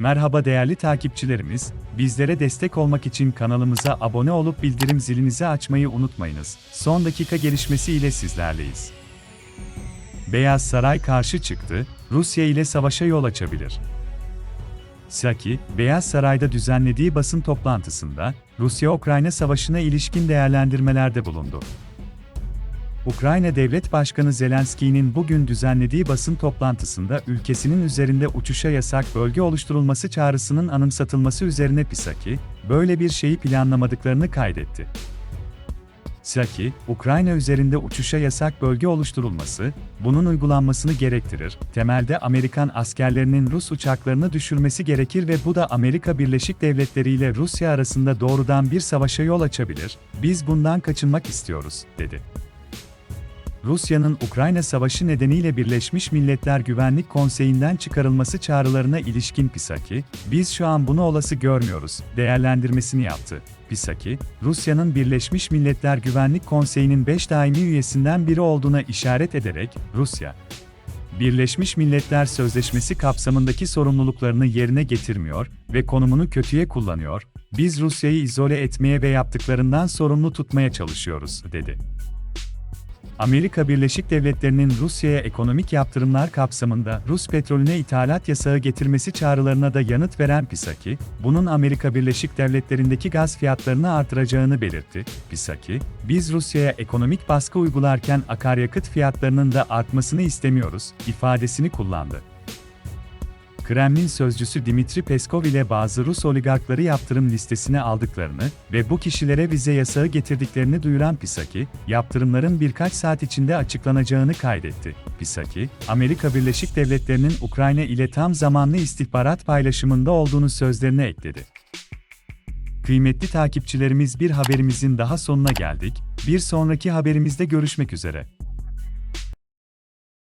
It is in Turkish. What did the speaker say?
Merhaba değerli takipçilerimiz, bizlere destek olmak için kanalımıza abone olup bildirim zilinizi açmayı unutmayınız. Son dakika gelişmesi ile sizlerleyiz. Beyaz Saray karşı çıktı, Rusya ile savaşa yol açabilir. Saki, Beyaz Saray'da düzenlediği basın toplantısında, Rusya-Ukrayna savaşına ilişkin değerlendirmelerde bulundu. Ukrayna Devlet Başkanı Zelenski'nin bugün düzenlediği basın toplantısında ülkesinin üzerinde uçuşa yasak bölge oluşturulması çağrısının anımsatılması üzerine Pisaki, böyle bir şeyi planlamadıklarını kaydetti. Saki, Ukrayna üzerinde uçuşa yasak bölge oluşturulması, bunun uygulanmasını gerektirir. Temelde Amerikan askerlerinin Rus uçaklarını düşürmesi gerekir ve bu da Amerika Birleşik Devletleri ile Rusya arasında doğrudan bir savaşa yol açabilir. Biz bundan kaçınmak istiyoruz, dedi. Rusya'nın Ukrayna Savaşı nedeniyle Birleşmiş Milletler Güvenlik Konseyi'nden çıkarılması çağrılarına ilişkin Pisaki, biz şu an bunu olası görmüyoruz, değerlendirmesini yaptı. Pisaki, Rusya'nın Birleşmiş Milletler Güvenlik Konseyi'nin 5 daimi üyesinden biri olduğuna işaret ederek, Rusya, Birleşmiş Milletler Sözleşmesi kapsamındaki sorumluluklarını yerine getirmiyor ve konumunu kötüye kullanıyor, biz Rusya'yı izole etmeye ve yaptıklarından sorumlu tutmaya çalışıyoruz, dedi. Amerika Birleşik Devletleri'nin Rusya'ya ekonomik yaptırımlar kapsamında Rus petrolüne ithalat yasağı getirmesi çağrılarına da yanıt veren Pisaki, bunun Amerika Birleşik Devletleri'ndeki gaz fiyatlarını artıracağını belirtti. Pisaki, biz Rusya'ya ekonomik baskı uygularken akaryakıt fiyatlarının da artmasını istemiyoruz, ifadesini kullandı. Kremlin sözcüsü Dimitri Peskov ile bazı Rus oligarkları yaptırım listesine aldıklarını ve bu kişilere vize yasağı getirdiklerini duyuran Pisaki, yaptırımların birkaç saat içinde açıklanacağını kaydetti. Pisaki, Amerika Birleşik Devletleri'nin Ukrayna ile tam zamanlı istihbarat paylaşımında olduğunu sözlerine ekledi. Kıymetli takipçilerimiz bir haberimizin daha sonuna geldik. Bir sonraki haberimizde görüşmek üzere.